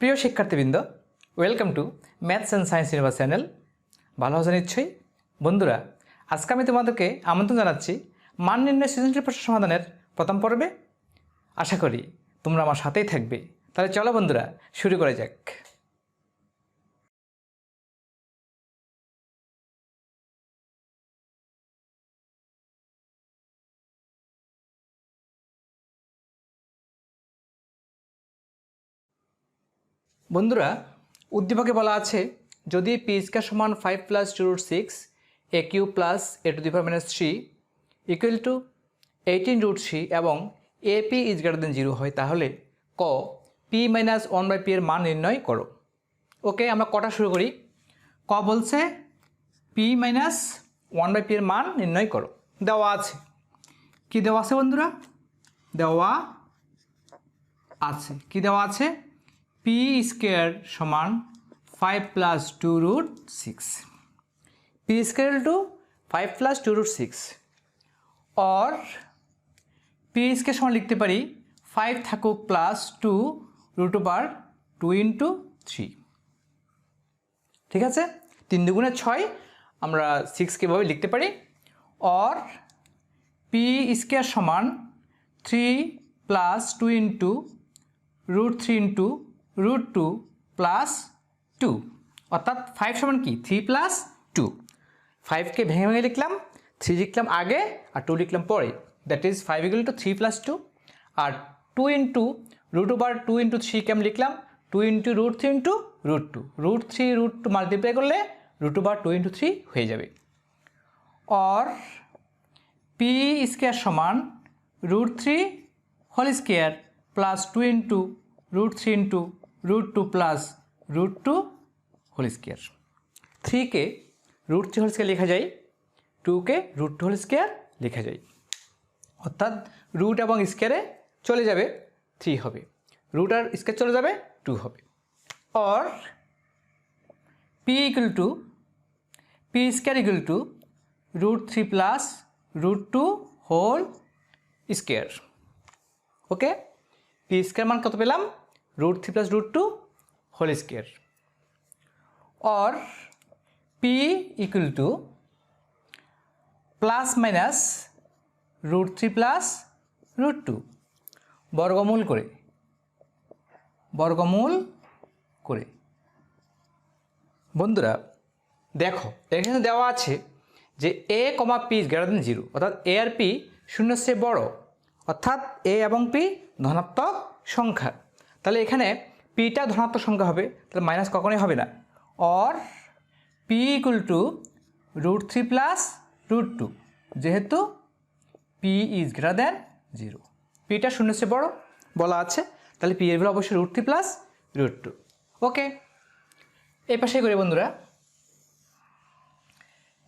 প্রিয় শিক্ষার্থীবৃন্দ welcome to maths and science cinema channel ভালো আছো নিশ্চয়ই? বন্ধুরা, আজকে আমি তোমাদেরকে আমন্ত্রণ জানাচ্ছি মান নির্ণয় সৃজনশীল প্রশ্ন সমাধানের প্রথম পর্বে। আশা করি তোমরা আমার সাথেই থাকবে। তাহলে চলো বন্ধুরা, শুরু করা যাক। বন্ধুরা, উদ্দীপকে বলা আছে, যদি পি সমান five plus two root six A cube plus A to the power minus three equal to eighteen root three এবং A P is greater than zero হয়, তাহলে ক P minus one by P এর মান নির্ণয় করো। ওকে, আমরা কটা শুরু করি? ক বলছে P minus one by P এর মান নির্ণয় করো। দেওয়া আছে। কি দেওয়া আছে বন্ধুরা? দেওয়া আছে। কি দেওয়া আছে? পি স্কোয়ার সমান five plus two root six P square to five plus two root six or P square সমান লিখতে পারি ফাইভ থাকুক plus two root over two into three ঠিক আছে? তিন দুগুণে ছয় আমরা সিক্স কীভাবে লিখতে পারি। অর পি স্কোয়ার সমান three plus two into root three into root two plus two অর্থাৎ ফাইভ সমান কি? থ্রি প্লাস টু ফাইভকে ভেঙে ভেঙে লিখলাম থ্রি লিখলাম আগে আর টু লিখলাম পরে। That is five equal to three plus two R two into root over two into থ্রিকে আমি লিখলাম? Two into root three into root two root three root two multiply করলে root over two into three হয়ে যাবে। Or P square সমান root three whole square plus two into root three into root two plus root two whole square. থ্রিকে root three whole square লেখা যায় টুকে root two whole square লেখা যায়। অর্থাৎ root এবং স্কোয়ারে চলে যাবে থ্রি হবে। রুট আর স্কোয়ার চলে যাবে টু হবে। Or P equal to P square equal to root three plus root two whole square okay P square মান কত পেলাম? Root three plus root two whole square or P equal to plus minus root three plus root two বর্গমূল করে। বর্গমূল করে। বন্ধুরা, দেখো, এখানে দেওয়া আছে যে A comma P greater than zero অর্থাৎ এ আর পি শূন্য চেয়ে বড়, অর্থাৎ এ এবং পি ধনাত্মক সংখ্যা। তাহলে এখানে পিটা ধনাত্মক সংখ্যা হবে, তাহলে মাইনাস কখনোই হবে না। Or P equal to root three plus root two যেহেতু P is greater than zero পিটা শূন্য চেয়ে বড় বলা আছে, তাহলে পি এর ভ্যালু অবশ্যই root three plus root two okay এই পাশে করি বন্ধুরা।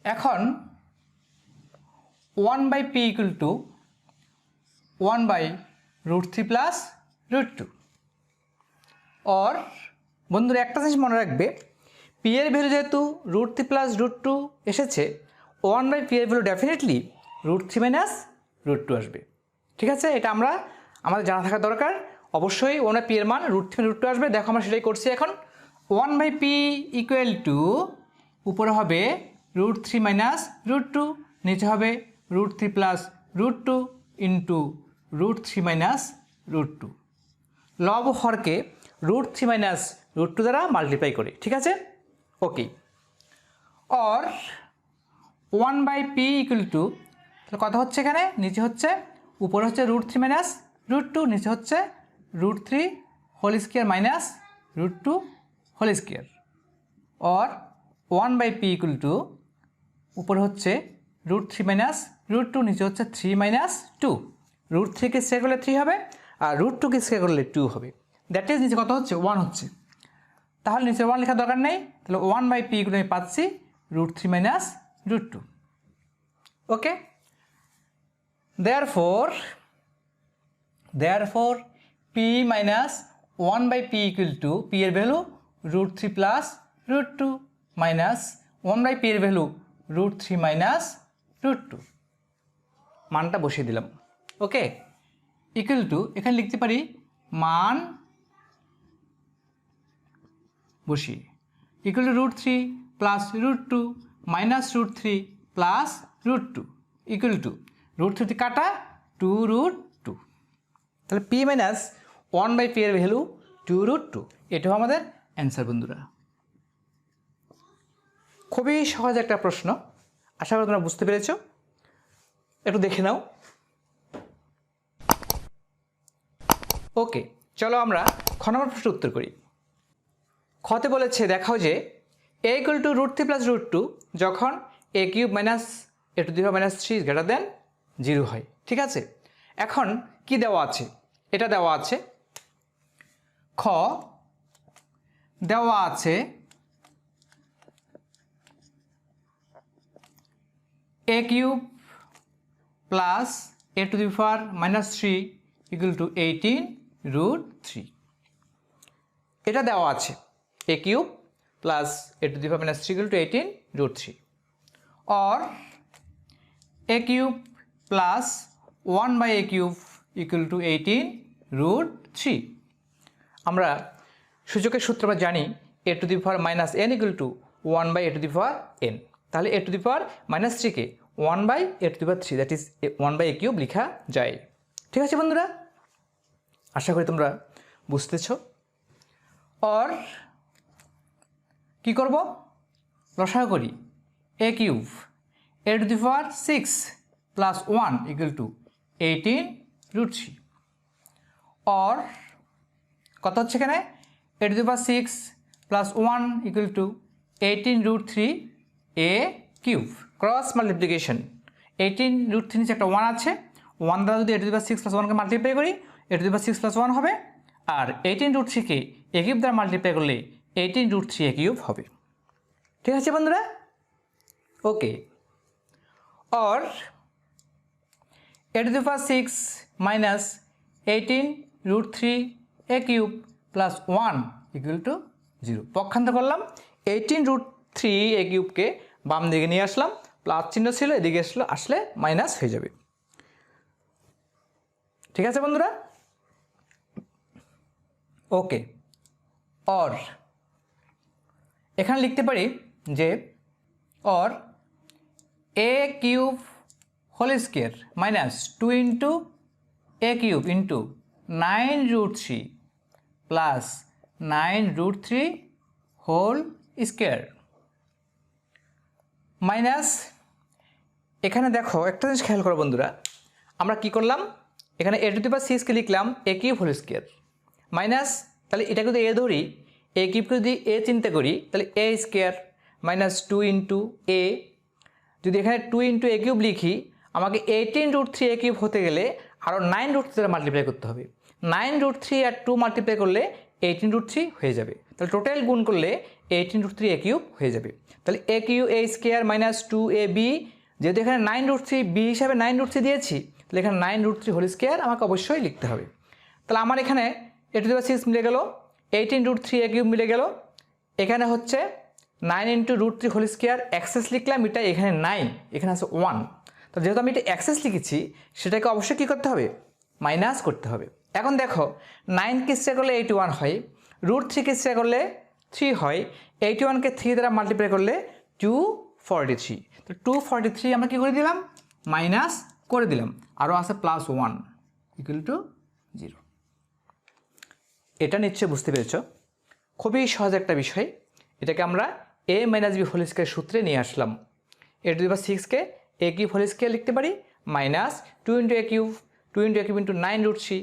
এখন one by P equal to one by root three plus root two or বন্ধুরা, একটা জিনিস মনে রাখবে পি এর ভ্যালু যেহেতু root three plus root two এসেছে ওয়ান বাই পি এর value definitely root three minus root two আসবে। ঠিক আছে? এটা আমরা, আমাদের জানা থাকা দরকার। অবশ্যই ওয়ান বাই পি এর মান রুট থ্রি রুট টু আসবে। দেখো, আমরা সেটাই করছি এখন। One by P equal to উপরে হবে root three minus root two নিচে হবে root three plus root two into root three minus root two লব হরকে root three minus root two দ্বারা মাল্টিপ্লাই করি, ঠিক আছে? Okay or one by P equal to তাহলে কথা হচ্ছে এখানে? নিচে হচ্ছে, উপরে হচ্ছে root three minus root two নিচে হচ্ছে root three whole square minus root two whole square or one by P equal to উপরে হচ্ছে root three minus root two নিচে হচ্ছে থ্রি মাইনাস টু রুট থ্রিকে স্কোয়ার করলে থ্রি হবে, আর রুট টুকে স্কোয়ার করলে টু হবে। দ্যাট ইজ নিচে কত হচ্ছে? ওয়ান হচ্ছে। তাহলে নিচে ওয়ান লেখার দরকার নেই। তাহলে ওয়ান বাই পি ইকুয়াল আমি পাচ্ছি root three minus root two okay therefore therefore P minus one by P equal to P এর value root three plus root two minus one by P এর value root three minus root two মানটা বসিয়ে দিলাম। ওকে equal to এখানে লিখতে পারি মান বসিয়ে equal to root three plus root two minus root three plus root two equal to root three কাটা টু রুট টু তাহলে P minus one by P এর ভ্যালু টু রুট টু এটাও আমাদের অ্যান্সার বন্ধুরা। খুবই সহজ একটা প্রশ্ন। আশা করি তোমরা বুঝতে পেরেছ। একটু দেখে নাও। ওকে চলো আমরা খ নম্বর প্রশ্ন উত্তর করি। খতে বলেছে, দেখাও যে A equal to root three plus root two যখন A cube minus A to the minus three greater than zero হয়। ঠিক আছে? এখন কি দেওয়া আছে? এটা দেওয়া আছে, খ, দেওয়া আছে A cube plus A to the power minus three equal to eighteen root three এটা দেওয়া আছে। A cube plus A to the power minus three equal to eighteen root three or A cube plus one by A cube equal to eighteen root three আমরা সূচকের সূত্র আমরা জানি A to the power minus N equal to one by A to the power N তাহলে A to the power minus থ্রিকে one by A to the power three that is one by A cube লেখা যায়। ঠিক আছে বন্ধুরা? আশা করি তোমরা বুঝতেছ। Or কি করব? রসায়ন করি। A cube A to the power six plus one equal to eighteen root three or কত হচ্ছে এখানে? A to the power six plus one equal to eighteen root three A cube cross multiplication eighteen root three নিচে একটা one আছে। One দ্বারা যদি A to the power six plus ওয়ানকে multiply করি A to the power six plus one হবে। আর eighteen root থ্রিকে এ কিউব দ্বারা মাল্টিপ্লাই করলে eighteen root three A cube হবে। ঠিক আছে বন্ধুরা? Okay. Or A to the power six minus eighteen root three A cube plus one equal to zero. পক্ষান্তর করলাম এইটিন রুট থ্রি এ কিউবকে বাম দিকে নিয়ে আসলাম, প্লাস চিহ্ন ছিল, এদিকে আসলো, আসলে মাইনাস হয়ে যাবে। ঠিক আছে বন্ধুরা? ওকে। অর এখানে লিখতে পারি যে or A cube whole square minus two into A cube into nine root three plus nine root three whole square minus এখানে দেখো একটা জিনিস খেয়াল করো বন্ধুরা, আমরা কি করলাম? এখানে এ টু দি পাওয়ার সিক্সকে লিখলাম A cube whole square minus তাহলে এটাকে যদি এ ধরি এ কিউবকে যদি এ চিন্তা করি, তাহলে A square minus two into A যদি এখানে টু ইন্টু এ কিউব লিখি, আমাকে eighteen root three A cube হতে গেলে আরও নাইন রুট থ্রি মাল্টিপ্লাই করতে হবে। নাইন রুট থ্রি আর টু মাল্টিপ্লাই করলে এইটিন রুট থ্রি হয়ে যাবে। তাহলে টোটাল গুণ করলে eighteen root three A cube হয়ে যাবে। তাহলে A cube A square minus two A B যেহেতু এখানে নাইন রুট থ্রি বি হিসাবে নাইন রুট থ্রি দিয়েছি, তাহলে এখানে nine root three whole square আমাকে অবশ্যই লিখতে হবে। তাহলে আমার এখানে এ টু দেওয়া সিক্স মিলে গেল। Eighteen root three A cube মিলে গেল। এখানে হচ্ছে nine into root three whole square access লিখলাম এটা এখানে নাইন এখানে আছে ওয়ান তো যেহেতু আমি এটা অ্যাক্সেস লিখেছি, সেটাকে অবশ্যই কী করতে হবে? মাইনাস করতে হবে। এখন দেখো নাইন কিসে করলে এইটি ওয়ান হয় রুট থ্রি কিসে করলে থ্রি হয় এইটি ওয়ানকে থ্রি দ্বারা মাল্টিপ্লাই করলে টু ফর্টি থ্রি তো টু ফর্টি থ্রি আমরা কী করে দিলাম? মাইনাস করে দিলাম। আরও আছে plus one equal to zero এটা নিশ্চয় বুঝতে পেরেছ। খুবই সহজ একটা বিষয়। এটাকে আমরা A minus B whole square সূত্রে নিয়ে আসলাম। এ টু দি পাওয়ার সিক্সকে এ কিউব হোল স্কোয়ার লিখতে পারি minus two into A cube two into A cube into nine root C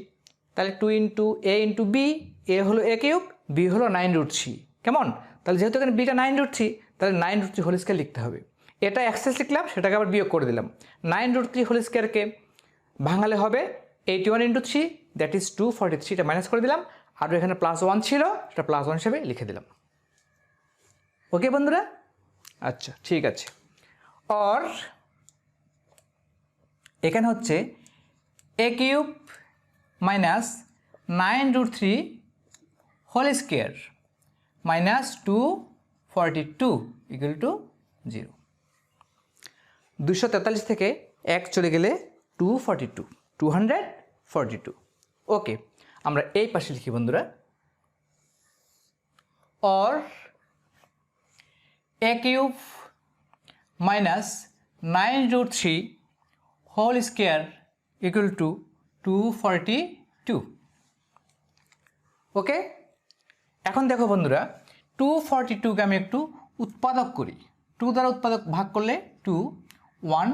তাহলে two into A into B A হলো এ কিউব বি হলো nine root C কেমন? তাহলে যেহেতু এখানে বিটা নাইন রুট থ্রি তাহলে nine root three whole square লিখতে হবে। এটা অ্যাক্সেস লিখলাম, সেটাকে আবার বিয়োগ করে দিলাম। নাইন রুট থ্রি হোল স্কোয়ারকে ভাঙালে হবে eighty one into three that is two forty থ্রিটা মাইনাস করে দিলাম। আর এখানে প্লাস ওয়ান ছিল, সেটা প্লাস ওয়ান হিসেবে লিখে দিলাম। ওকে বন্ধুরা? আচ্ছা ঠিক আছে। অর এখানে হচ্ছে A cube minus nine root three whole square minus two forty two equal to zero দুশো তেতাল্লিশ থেকে এক চলে গেলে two forty two two hundred forty two okay আমরা এই পাশে লিখি, বন্ধুরা। or minus nine minus 9 root 3 whole two two to 242 okay? এখন দেখো, বন্ধুরা, টু ফর্টি টুকে আমি একটু উৎপাদক করি। টু দ্বারা উৎপাদক ভাগ করলে two, one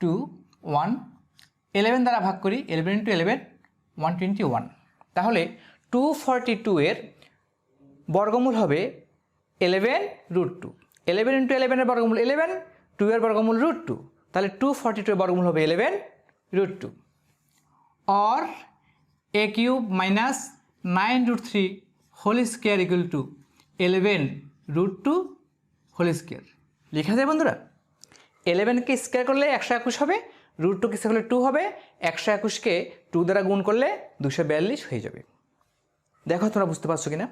two, one eleven দ্বারা ভাগ করি eleven into eleven one twenty one তাহলে টু ফর্টি টু এর বর্গমূল হবে eleven root two eleven into এলেভেনের বর্গমূল ইলেভেন টু এর বর্গমূল রুট টু তাহলে টু ফর্টি টু এর বর্গমূল হবে eleven root two or a cube minus 9 root 3 whole square equal to 11 root 2 whole square লেখা যায় বন্ধুরা। ইলেভেনকে স্কোয়ার করলে একশো একুশ হবে রুট টু স্কোয়ার করলে টু হবে? একশো একুশকে টু দ্বারা গুণ করলে দুশো বিয়াল্লিশ হয়ে যাবে। দেখো, তোমরা বুঝতে পারছ কিনা?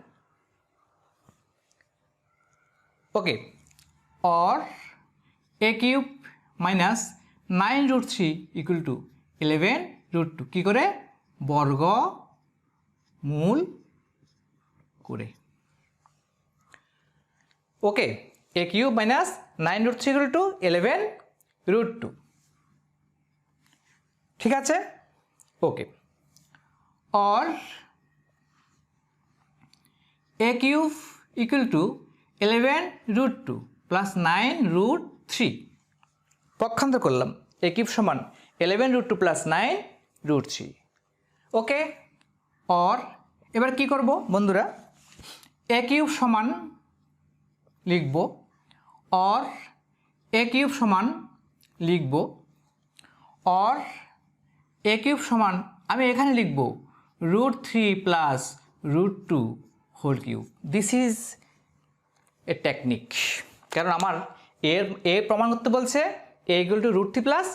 Okay or a cube minus nine root three equal to eleven root two কী করে? বর্গ মূল করে। Okay a cube minus nine root three equal to eleven root two ঠিক আছে? Okay or a cube equal to eleven root two plus nine root three পক্ষান্তর করলাম। A cube সমান eleven root two plus nine root three okay or এবার কি করব বন্ধুরা? এ cube সমান লিখব। অর এ কিউব সমান লিখব। অর এ কিউব সমান, আমি এখানে লিখব root three plus root two whole cube. This is a technique কারণ আমার এর এ প্রমাণ করতে বলছে a equal to root three plus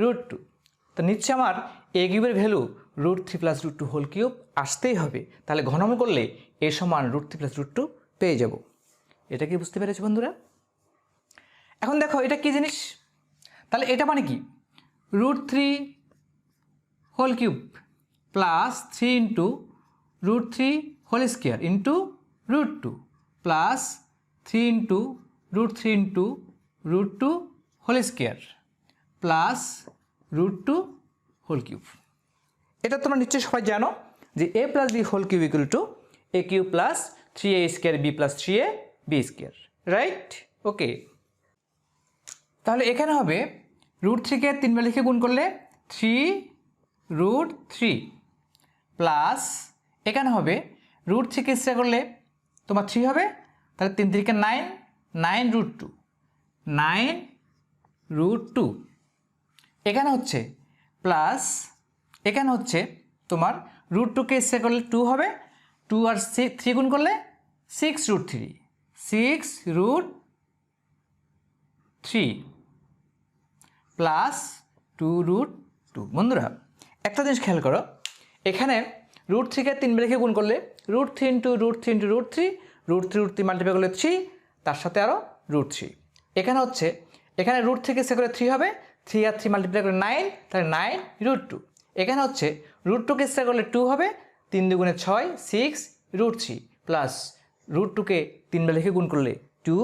root two তো নিচ্ছে আমার এ কিউবের value root three plus root two whole cube আসতেই হবে। তাহলে ঘনমূল করলে এ সমান root three plus root two পেয়ে যাব। এটা কি বুঝতে পেরেছি বন্ধুরা? এখন দেখো, এটা কি জিনিস? তাহলে এটা মানে কি? Root three whole cube plus three into root three whole square into root two plus three into root three into root two whole square plus root two whole cube এটা তোমরা নিশ্চয়ই সবাই জানো যে a plus b whole cube equal to a cube plus three a square b plus three a b square right okay তাহলে এখানে হবে root থ্রিকে তিনবার লিখে গুণ করলে থ্রি রুট থ্রি প্লাস এখানে হবে রুট থ্রিকে ইচ্ছা করলে তোমার থ্রি হবে, তাহলে তিন তিরিকে nine nine root two nine root two এখানে হচ্ছে প্লাস এখানে হচ্ছে তোমার রুট টুকে ইচ্ছা করলে টু হবে টু আর থ্রি গুণ করলে six root three six root three plus two root two বন্ধুরা একটা জিনিস খেয়াল করো, এখানে রুট থ্রিকে তিন রেখে গুণ করলে root three into root three into root three root three root three multiply করলে থ্রি তার সাথে আরও রুট থ্রি এখানে হচ্ছে, এখানে রুট থেকে সে করে থ্রি হবে থ্রি আর থ্রি মাল্টিপ্লাই করে নাইন তাহলে নাইন রুট টু এখানে হচ্ছে রুট টুকে সে করলে টু হবে, তিন দুগুণে ছয় six root three plus root টুকে তিনবার লিখে গুণ করলে টু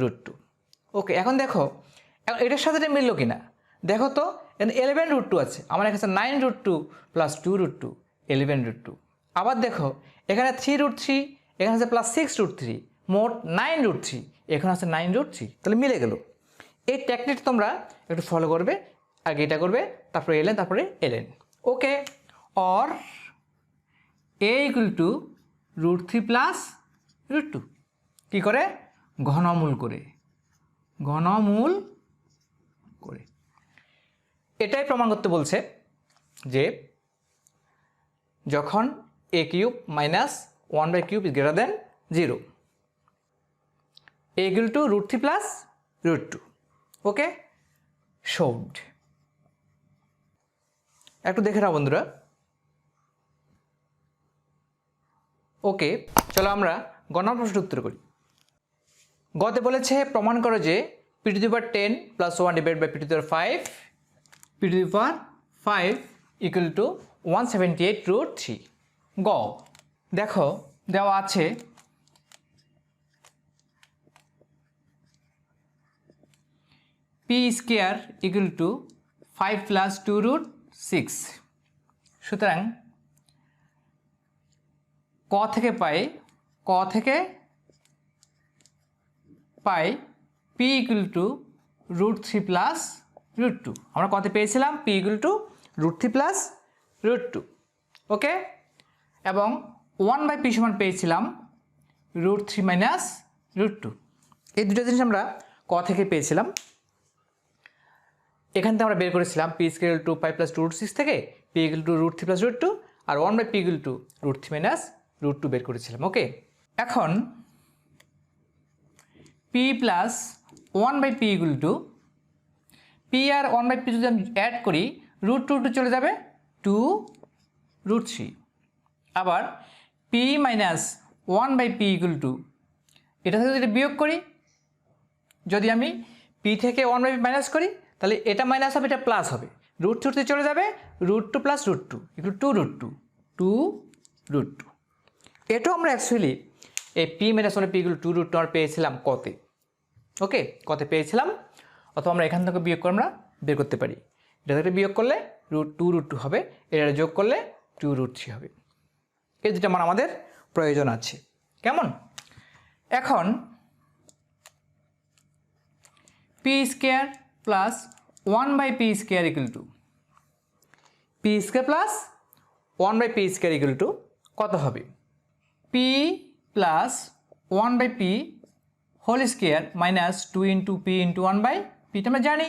রুট টু ওকে এখন দেখো এটার সাথে এটা মিললো কি না দেখো তো এলেভেন রুট টু আছে। আমার এখানে nine root two plus two root two eleven root two আবার দেখো, এখানে থ্রি রুট থ্রি এখানে আছে প্লাস সিক্স রুট থ্রি মোট নাইন রুট থ্রি এখানে আছে নাইন রুট থ্রি তাহলে মিলে গেল। এই টেকনিকটা তোমরা একটু ফলো করবে, আগে এটা করবে, তারপরে এলেন তারপরে এলেন okay or a equal to root three plus root two কী করে? ঘনমূল করে। ঘনমূল এটাই প্রমাণ করতে বলছে যে যখন a cube minus one by cube is greater than zero. A to root three plus root two okay showed একটু দেখে নাও বন্ধুরা। ওকে চলো আমরা গণনা প্রশ্নের উত্তর করি। গতে বলেছে, প্রমাণ করো যে p to to the ten plus one divide by p to the five p to the power five equal to one seventy eight two three গ দেখো দেওয়া আছে p square equal to five plus two root six সুতরাং, ক থেকে পাই, ক থেকে পাই p equal to root three plus root two আমরা কত পেয়েছিলাম? P equal to root three plus root two okay এবং ওয়ান বাই পি সমান পেয়েছিলাম root three minus root two এই দুটো জিনিস আমরা ক থেকে পেয়েছিলাম। এখান থেকে আমরা বের করেছিলাম p square to five plus two root six থেকে p equal to root three plus root two R one by p equal to root three minus root two বের করেছিলাম। ওকে এখন p plus one by p equal to p R one by p যদি আমি add করি root two two চলে যাবে two root three আবার p minus one by p equal to এটা থেকে যদি বিয়োগ করি, যদি আমি পি থেকে ওয়ান বাই মাইনাস করি, তাহলে এটা মাইনাস হবে, এটা প্লাস হবে। রুট টুতে চলে যাবে root two plus root two equal to root two two root two এটাও আমরা অ্যাকচুয়ালি এই p minus one p equal to root two পেয়েছিলাম কতে। ওকে কতে পেয়েছিলাম। অথবা আমরা এখান থেকে বিয়োগ করে আমরা বের করতে পারি। এটা থেকে বিয়োগ করলে রুট টু রুট টু হবে। এটা যোগ করলে টু রুট থ্রি হবে। এই দুটো মান আমাদের প্রয়োজন আছে। কেমন? এখন p square plus one by p square equal to p square plus one by p square equal to কত হবে? P plus one by p whole square minus two into p into one by পিটা আমরা জানি।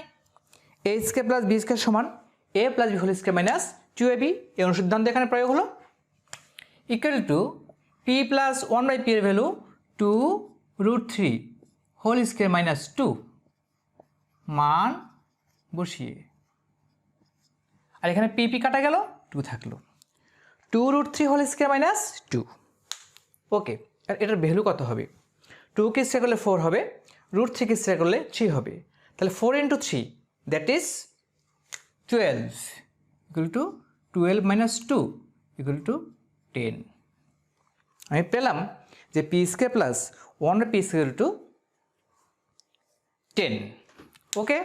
A square plus b square সমান a plus b whole square minus two a b এই অনুসিদ্ধান্ত এখানে প্রয়োগ হলো। Equal to p plus one by p এর value two root three whole square minus two মান বসিয়ে। আর এখানে পি পি কাটা গেল টু থাকল। Two root three whole square minus two okay আর এটার ভ্যালু কত হবে? টু কে স্কোয়ার করলে ফোর হবে রুট থ্রি কে স্কোয়ার করলে থ্রি হবে। তাহলে four into three that is twelve equal to twelve minus two equal to ten আমি পেলাম যে p square plus one p square two ten okay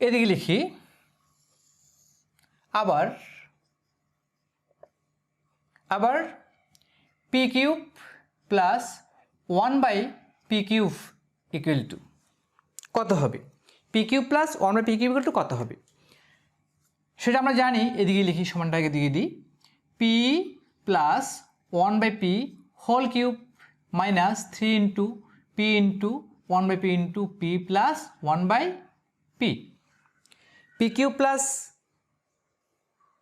এদিকে লিখি, আবার আবার p cube plus one by p cube equal to কত হবে? P cube plus one by p cube equal to কত হবে? সেটা আমরা জানি, এদিকে লিখি সমানটাকে দিকে দিই। P plus one by p whole cube minus three into p into one by p into p plus one by p p cube plus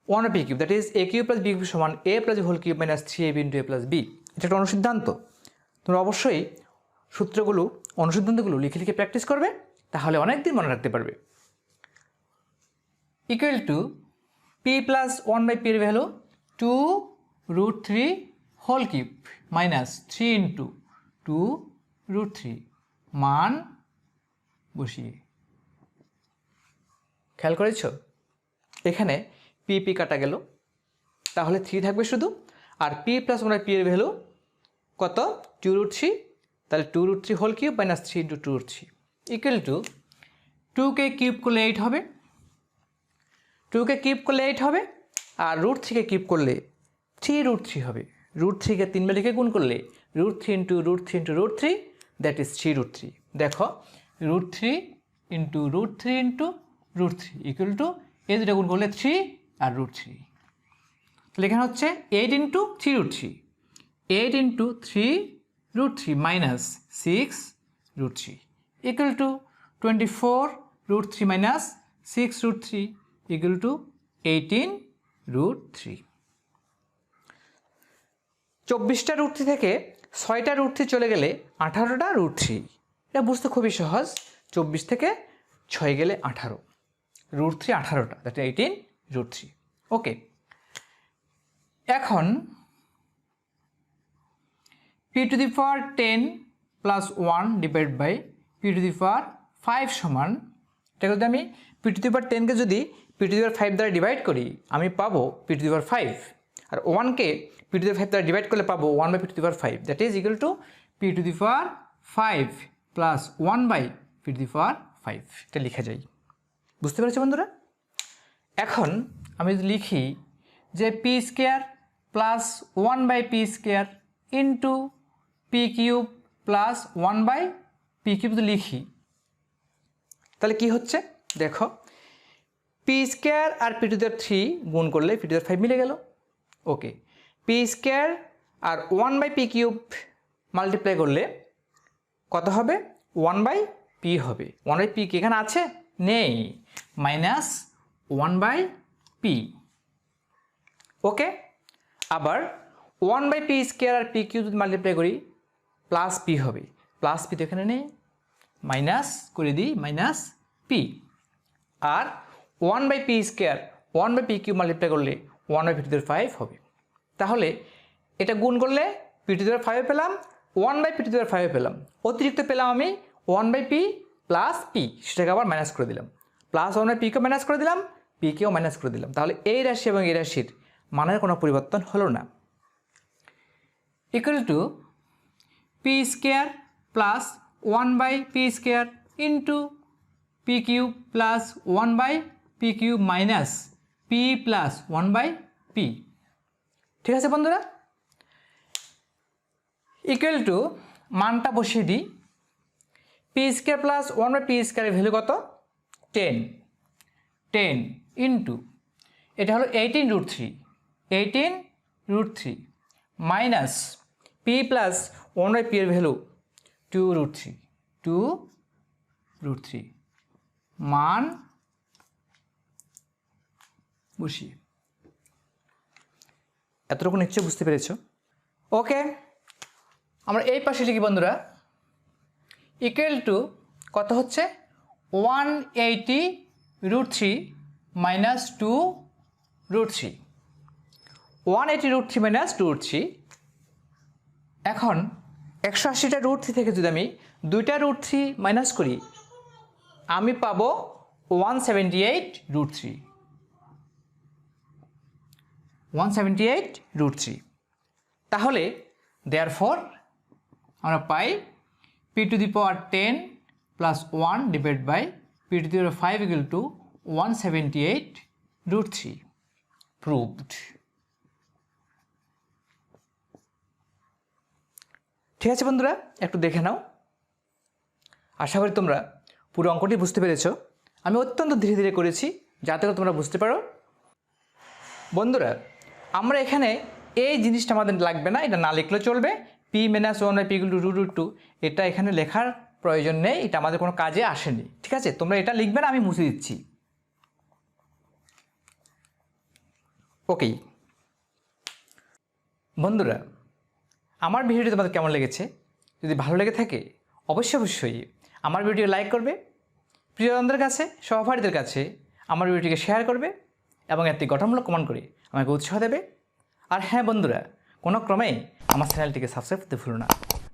one p cube that is a cube plus b cube সমান a plus whole cube minus three a b into a plus b এটা একটা অনুসিদ্ধান্ত। তোমরা অবশ্যই সূত্রগুলো অনুসিদ্ধান্তগুলো লিখে লিখে practice করবে, তাহলে অনেক দিন মনে রাখতে পারবে। Equal to p plus one by পির value two root three whole cube minus three into two root three মান বসিয়ে। খেয়াল করেছ? এখানে পি পি কাটা গেল, তাহলে থ্রি থাকবে শুধু, আর p plus one by p এর ভ্যালু কত? টু রুট থ্রি তাহলে two root three whole cube minus three into two root three equal to টুকে কিউব করলে এইট হবে টুকে কিপ করলে এইট হবে আর রুট থ্রিকে কিপ করলে থ্রি রুট থ্রি হবে রুট থ্রিকে তিন লিখে গুণ করলে root three into root three into root three that is three root three দেখো root three into root three into root three equal to এই দুটো গুণ করলে থ্রি আর রুট থ্রি তাহলে এখানে হচ্ছে eight into three root three eight into three three minus six root three equal to twenty four root three minus six root three equal to eighteen root three চব্বিশটা root three থেকে ছয়টা root three চলে গেলে আঠারোটা root three এটা বুঝতে খুবই সহজ। চব্বিশ থেকে ছয় গেলে আঠারো। রুট থ্রি আঠারোটা that eighteen root three okay এখন p to the power ten plus one divide by p to the power five সমান, এটা যদি আমি পি টু দি পাওয়ার টেনকে যদি p to the power five দ্বারা ডিভাইড করি, আমি পাবো p to the power five আর ওয়ানকে পি টু দি ফাইভ দ্বারা ডিভাইড করলে পাবো one by p to the power five that is equal to p to the power five plus one by p to the power five এটা লিখে যাই। বুঝতে পেরেছ বন্ধুরা? এখন আমি যদি লিখি যে p square plus one by p square into p cube plus one by p cube লিখি। তাহলে কি হচ্ছে? দেখো পি স্কোয়ার আর পি টু দেয়ার থ্রি গুণ করলে পি টু দেয়ার ফাইভ মিলে গেল। Okay P square R one by p cube multiply করলে কত হবে? ওয়ান বাই পি হবে। ওয়ান বাই পি কি এখানে আছে? নেই। Minus one by p okay আবার ওয়ান বাই পি স্কোয়ার আর পি কিউ যদি মাল্টিপ্লাই করি প্লাস পি হবে। প্লাস পি তো এখানে নেই। মাইনাস করে দিই, minus p. R one by p square, one by p cube multiply করলে one by p to five হবে। তাহলে এটা গুণ করলে পি টু ফাইভ পেলাম, one by p to five পেলাম। অতিরিক্ত পেলাম আমি one by p plus p, সেটাকে আবার মাইনাস করে দিলাম। প্লাস ওয়ান বাই পিকেও মাইনাস করে দিলাম পিকেও মাইনাস করে দিলাম। তাহলে এই রাশি এবং এই রাশির মানের কোনো পরিবর্তন হলো না। Equal to p square plus one by p square into p cube plus one by p cube minus p plus one by p ঠিক আছে বন্ধুরা? ইকুয়াল টু মানটা বসিয়ে দিই। P square plus one by p স্কোয়ারের value কত? Ten ten into এটা হলো eighteen root three eighteen root three minus p plus by p এর value two root three two root three মান বসিয়ে। এতটুকু নিশ্চয়ই বুঝতে পেরেছ? ওকে আমরা এই পাশে লিখি বন্ধুরা ইকুয়াল টু কত হচ্ছে? One eighty root three minus two root three one eighty root three minus two root three এখন একশো আশিটা রুট থ্রি থেকে যদি আমি দুইটা রুট থ্রি মাইনাস করি, আমি পাবো one seventy eight root three one seventy eight root three তাহলে দেয়ার ফর আমরা পাই P to the power ten plus one divide by P to the power five equal to one seventy eight root three proved ঠিক আছে বন্ধুরা, একটু দেখে নাও। আশা করি তোমরা পুরো অঙ্কটি বুঝতে পেরেছ। আমি অত্যন্ত ধীরে ধীরে করেছি, যাতে করে তোমরা বুঝতে পারো। বন্ধুরা, আমরা এখানে এই জিনিসটা আমাদের লাগবে না, এটা না লিখলে চলবে। P minus one by P two two two two এটা এখানে লেখার প্রয়োজন নেই, এটা আমাদের কোনো কাজে আসেনি। ঠিক আছে? তোমরা এটা লিখবে না, আমি মুছে দিচ্ছি। ওকে বন্ধুরা আমার ভিডিওটি তোমাদের কেমন লেগেছে? যদি ভালো লেগে থাকে, অবশ্যই অবশ্যই আমার ভিডিও লাইক করবে, প্রিয়জনদের কাছে, সহপাঠীদের কাছে আমার ভিডিওটিকে শেয়ার করবে এবং একটি গঠনমূলক কমেন্ট করে আমাকে উৎসাহ দেবে। আর হ্যাঁ বন্ধুরা, কোনো ক্রমেই আমার চ্যানেলটিকে সাবস্ক্রাইব করতে ভুলো না।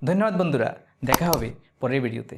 ধন্যবাদ বন্ধুরা, দেখা হবে পরের ভিডিওতে